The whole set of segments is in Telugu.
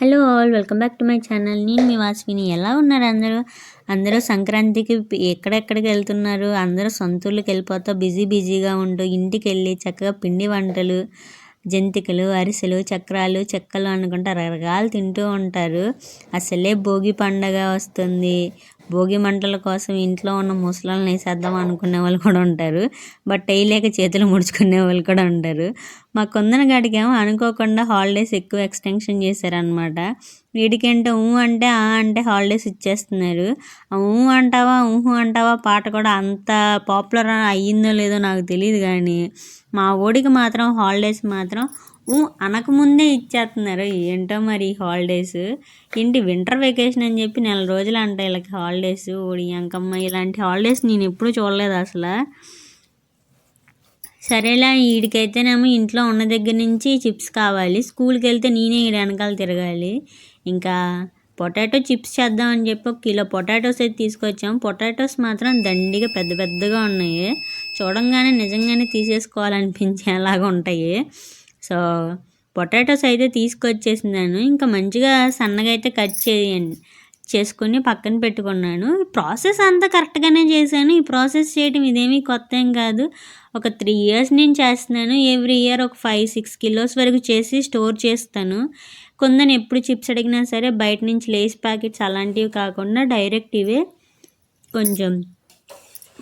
Hello all welcome back to my channel. నేను మీ వాస్విని. ఎలా ఉన్నారు అందరూ? అందరూ సంక్రాంతికి ఎక్కడెక్కడికి వెళ్తున్నారు? అందరూ సొంతూళ్ళకి వెళ్ళిపోతా బిజీ బిజీగా ఉంటూ ఇంటికి వెళ్ళి చక్కగా పిండి వంటలు జంతికలు అరిసెలు చక్రాలు చెక్కలు అనుకుంటా రకరకాలు తింటూ ఉంటారు. అసలే భోగి పండగ వస్తుంది. భోగి మంటల కోసం ఇంట్లో ఉన్న ముసలాలను వేసేద్దాం అనుకునే వాళ్ళు కూడా ఉంటారు. బట్ వేయలేక చేతులు ముడుచుకునే వాళ్ళు కూడా ఉంటారు. మా కొందన గాడికి ఏమో అనుకోకుండా హాలిడేస్ ఎక్కువ ఎక్స్టెన్షన్ చేశారనమాట వీడికంటే ఊ అంటే ఆ అంటే హాలిడేస్ ఇచ్చేస్తున్నారు. ఊ అంటావా ఊహు అంటావా పాట కూడా అంత పాపులర్ అయ్యిందో లేదో నాకు తెలియదు కానీ మా ఓడికి మాత్రం హాలిడేస్ మాత్రం ఊ అనకముందే ఇచ్చేస్తున్నారు. ఏంటో మరి హాలిడేస్ ఏంటి వింటర్ వెకేషన్ అని చెప్పి నెల రోజులు అంట వీళ్ళకి హాలిడేస్ ఓడి అంకమ్మ ఇలాంటి హాలిడేస్ నేను ఎప్పుడూ చూడలేదు అసలు. సరేలా వీడికైతేనేమో ఇంట్లో ఉన్న దగ్గర నుంచి చిప్స్ కావాలి. స్కూల్కి వెళ్తే నేనే ఈడ వెనకాల తిరగాలి. ఇంకా పొటాటో చిప్స్ చేద్దామని చెప్పి ఒక కిలో పొటాటోస్ అయితే తీసుకొచ్చాం. పొటాటోస్ మాత్రం దండిగా పెద్ద పెద్దగా ఉన్నాయి. చూడంగానే నిజంగానే తీసేసుకోవాలనిపించేలాగా ఉంటాయి. సో పొటాటోస్ అయితే తీసుకొచ్చేసినాను. ఇంకా మంచిగా సన్నగా అయితే కట్ చేయండి. చేసుకొని పక్కన పెట్టుకున్నాను. ప్రాసెస్ అంతా కరెక్ట్గానే చేశాను. ఈ ప్రాసెస్ చేయడం ఇదేమీ కొత్త ఏం కాదు. ఒక త్రీ ఇయర్స్ నేను చేస్తున్నాను. ఎవ్రీ ఇయర్ ఒక ఫైవ్ సిక్స్ కిలోస్ వరకు చేసి స్టోర్ చేస్తాను. కొందని ఎప్పుడు చిప్స్ అడిగినా సరే బయట నుంచి లేస్ ప్యాకెట్స్ అలాంటివి కాకుండా డైరెక్ట్ ఇవే కొంచెం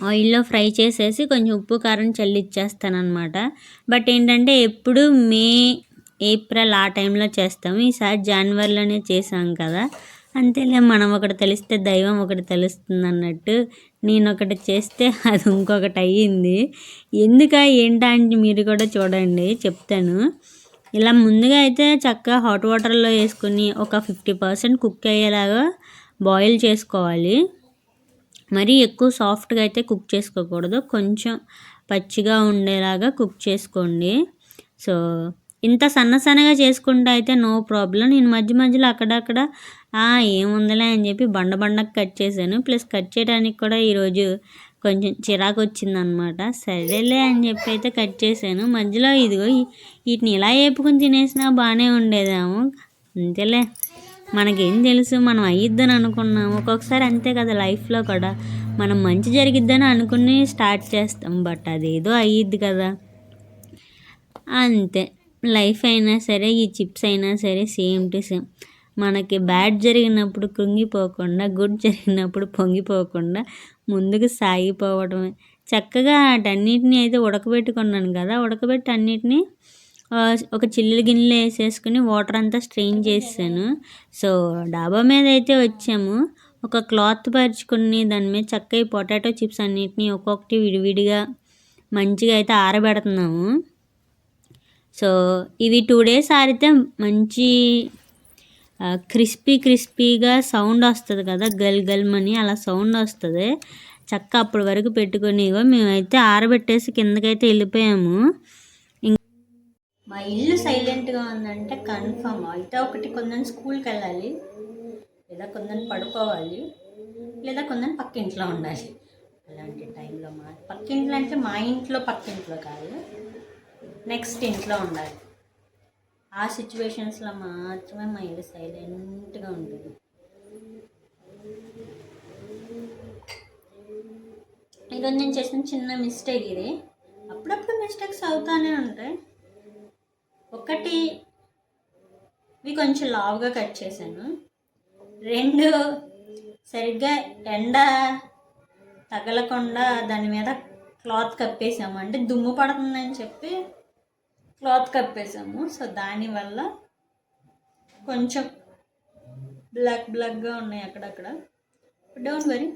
ఆయిల్లో ఫ్రై చేసేసి కొంచెం ఉప్పు కారం చల్లిచ్చేస్తానమాట బట్ ఏంటంటే ఎప్పుడు మే ఏప్రిల్ ఆ టైంలో చేస్తాము. ఈసారి జనవరిలోనే చేసాం కదా. అంతేలే మనం ఒకటి తెలిస్తే దైవం ఒకటి తెలుస్తుంది అన్నట్టు నేను ఒకటి చేస్తే అది ఇంకొకటి అయ్యింది. ఎందుక ఏంటా అని మీరు కూడా చూడండి చెప్తాను. ఇలా ముందుగా అయితే చక్కగా హాట్ వాటర్లో వేసుకుని ఒక ఫిఫ్టీ పర్సెంట్ కుక్ అయ్యేలాగా బాయిల్ చేసుకోవాలి. మరీ ఎక్కువ సాఫ్ట్గా అయితే కుక్ చేసుకోకూడదు కొంచెం పచ్చిగా ఉండేలాగా కుక్ చేసుకోండి. సో ఇంత సన్న సన్నగా చేసుకుంటే అయితే నో ప్రాబ్లం నేను మధ్య మధ్యలో అక్కడక్కడ ఏముందిలే అని చెప్పి బండ బండకు కట్ చేశాను. ప్లస్ కట్ చేయడానికి కూడా ఈరోజు కొంచెం చిరాకు వచ్చిందనమాట. సరేలే అని చెప్పి అయితే కట్ చేశాను. మధ్యలో ఇదిగో వీటిని ఇలా వేపుకుని తినేసినా బాగానే ఉండేదాము. అంతేలే మనకేం తెలుసు మనం అయ్యిద్దని అనుకున్నాము. ఒక్కొక్కసారి అంతే కదా లైఫ్లో కూడా. మనం మంచి జరిగిద్దని అనుకుని స్టార్ట్ చేస్తాం బట్ అదేదో అయ్యిద్ది కదా. అంతే. లైఫ్ అయినా సరే ఈ చిప్స్ అయినా సరే సేమ్ టు సేమ్. మనకి బ్యాడ్ జరిగినప్పుడు కృంగిపోకుండా గుడ్ జరిగినప్పుడు పొంగిపోకుండా ముందుకు సాగిపోవడమే. చక్కగా వాటన్నిటిని అయితే ఉడకబెట్టుకున్నాను కదా ఉడకబెట్టి అన్నిటినీ ఒక చిల్లు గిన్నెలో వేసేసుకుని వాటర్ అంతా స్ట్రెయిన్ చేసాను సో డాబా మీద అయితే వచ్చాము. ఒక క్లాత్ పరుచుకుని దాని మీద చక్కగా ఈ పొటాటో చిప్స్ అన్నిటినీ ఒక్కొక్కటి విడివిడిగా మంచిగా అయితే ఆరబెడుతున్నాము. సో ఇవి టూ డేస్ ఆరితే మంచి క్రిస్పీ క్రిస్పీగా సౌండ్ వస్తుంది కదా గల్ గల్మని అలా సౌండ్ వస్తుంది. చక్క అప్పటి వరకు పెట్టుకొని ఇగో మేమైతే ఆరబెట్టేసి కిందకైతే వెళ్ళిపోయాము. మా ఇల్లు సైలెంట్గా ఉందంటే కన్ఫర్మ్. అయితే ఒకటి కొందని స్కూల్కి వెళ్ళాలి లేదా కొందని పడుకోవాలి లేదా కొందని పక్కింట్లో ఉండాలి. అలాంటి టైంలో మా పక్కింట్లో అంటే మా ఇంట్లో పక్కింట్లో కాదు. నెక్స్ట్ ఇంట్లో ఉండాలి. ఆ సిచ్యువేషన్స్లో మాత్రమే మా ఇల్లు సైలెంట్గా ఉంటుంది. ఈరోజు నేను చేసిన చిన్న మిస్టేక్ ఇది. అప్పుడప్పుడు మిస్టేక్స్ అవుతానే ఉంటాయి. ఒకటి ఇవి కొంచెం లావుగా కట్ చేశాను. రెండు సరిగ్గా ఎండ తగలకుండా దాని మీద క్లాత్ కప్పేసాము. అంటే దుమ్ము పడుతుందని చెప్పి క్లాత్ కప్పేసాము. సో దానివల్ల కొంచెం బ్లాక్ బ్లాక్గా ఉన్నాయి అక్కడక్కడ. డోంట్ వరీ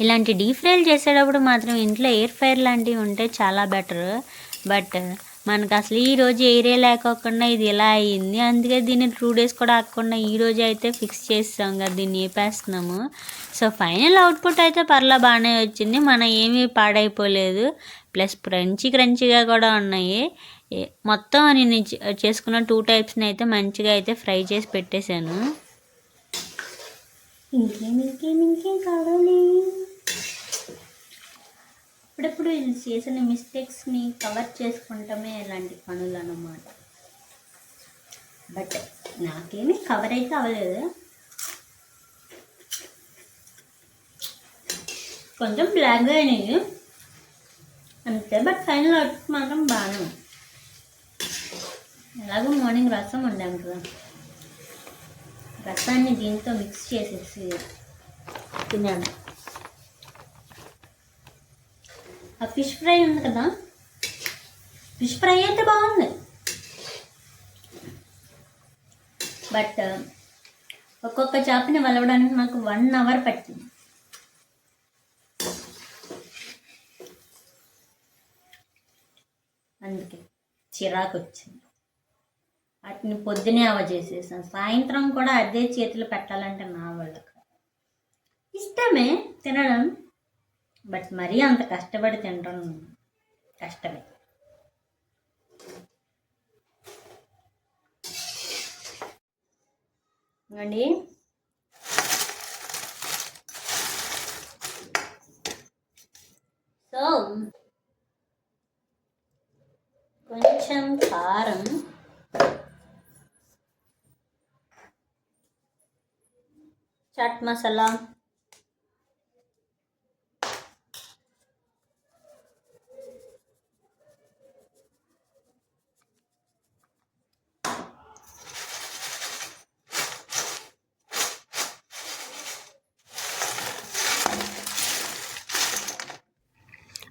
ఇలాంటి డీప్ ఫ్రైలు చేసేటప్పుడు మాత్రం ఇంట్లో ఎయిర్ ఫైర్ లాంటివి ఉంటే చాలా బెటర్. బట్ మనకు అసలు ఈరోజు ఏరే లేకోకుండా ఇది ఇలా అయ్యింది అందుకే దీన్ని టూ డేస్ కూడా ఆకుండా ఈ రోజు అయితే ఫిక్స్ చేస్తాం కదా దీన్ని వేపేస్తున్నాము సో ఫైనల్ అవుట్పుట్ అయితే పర్లా బాగానే వచ్చింది. మనం ఏమీ పాడైపోలేదు. ప్లస్ క్రంచీ క్రంచీగా కూడా ఉన్నాయి. మొత్తం నేను చేసుకున్న టూ టైప్స్ని అయితే మంచిగా అయితే ఫ్రై చేసి పెట్టేశాను. ఇంకేం ఇంకేం ఇంకేం కావాలి? అప్పుడప్పుడు వీళ్ళు చేసిన మిస్టేక్స్ని కవర్ చేసుకుంటామే ఇలాంటి పనులు అన్నమాట బట్ నాకేమీ కవర్ అయితే అవ్వలేదు. కొంచెం బ్లాక్గా అయినాయి. అంతే బట్ ఫైనల్ అవుట్పుట్ మాత్రం బాగానే ఎలాగో మార్నింగ్ రసం వండాం కదా. రసాన్ని దీంతో మిక్స్ చేసేసి తినాను ఆ ఫిష్ ఫ్రై ఉంది కదా? ఫిష్ ఫ్రై అయితే బాగుంది. బట్ ఒక్కొక్క చేపని వలవడానికి నాకు వన్ అవర్ పట్టింది. అందుకే చిరాకు వచ్చింది వాటిని పొద్దునే అవ చేసేసాను సాయంత్రం కూడా అదే చేతులు పెట్టాలంటే నా వాళ్ళకు ఇష్టమే తినడం. బట్ మరీ అంత కష్టపడి తినడం కష్టమే. అండి సో కొంచెం కారం చాట్ మసాలా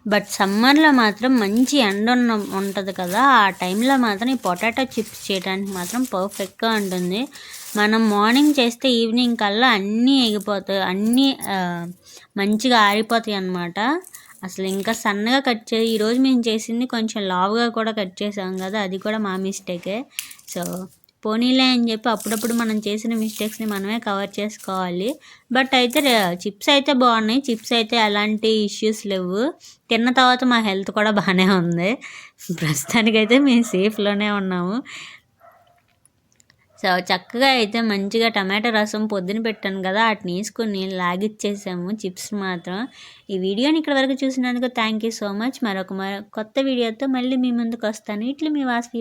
బట్ సమ్మర్లో మాత్రం మంచి ఎండ ఉన్న ఉంటుంది కదా ఆ టైంలో మాత్రం ఈ పొటాటో చిప్స్ చేయడానికి మాత్రం పర్ఫెక్ట్గా ఉంటుంది. మనం మార్నింగ్ చేస్తే ఈవినింగ్ కల్లా అన్నీ ఎగిపోతాయి అన్నీ మంచిగా ఆరిపోతాయి అన్నమాట. అసలు ఇంకా సన్నగా కట్ చే ఈరోజు మేము చేసింది కొంచెం లావుగా కూడా కట్ చేసాం కదా అది కూడా మా మిస్టేకే. సో పోనీలే అని చెప్పి అప్పుడప్పుడు మనం చేసిన మిస్టేక్స్ని మనమే కవర్ చేసుకోవాలి. బట్ అయితే చిప్స్ అయితే బాగున్నాయి. చిప్స్ అయితే ఎలాంటి ఇష్యూస్ లేవు. తిన్న తర్వాత మా హెల్త్ కూడా బాగానే ఉంది. ప్రస్తుతానికైతే మేము సేఫ్లోనే ఉన్నాము. సో చక్కగా అయితే మంచిగా టమాటా రసం పొద్దున పెట్టాను కదా వాటిని వేసుకొని లాగిచ్చేసాము. చిప్స్ మాత్రం. ఈ వీడియోని ఇక్కడ వరకు చూసినందుకు థ్యాంక్ యూ సో మచ్ మరొక మరొక కొత్త వీడియోతో మళ్ళీ మీ ముందుకు వస్తాను. ఇట్లు మీ వాసి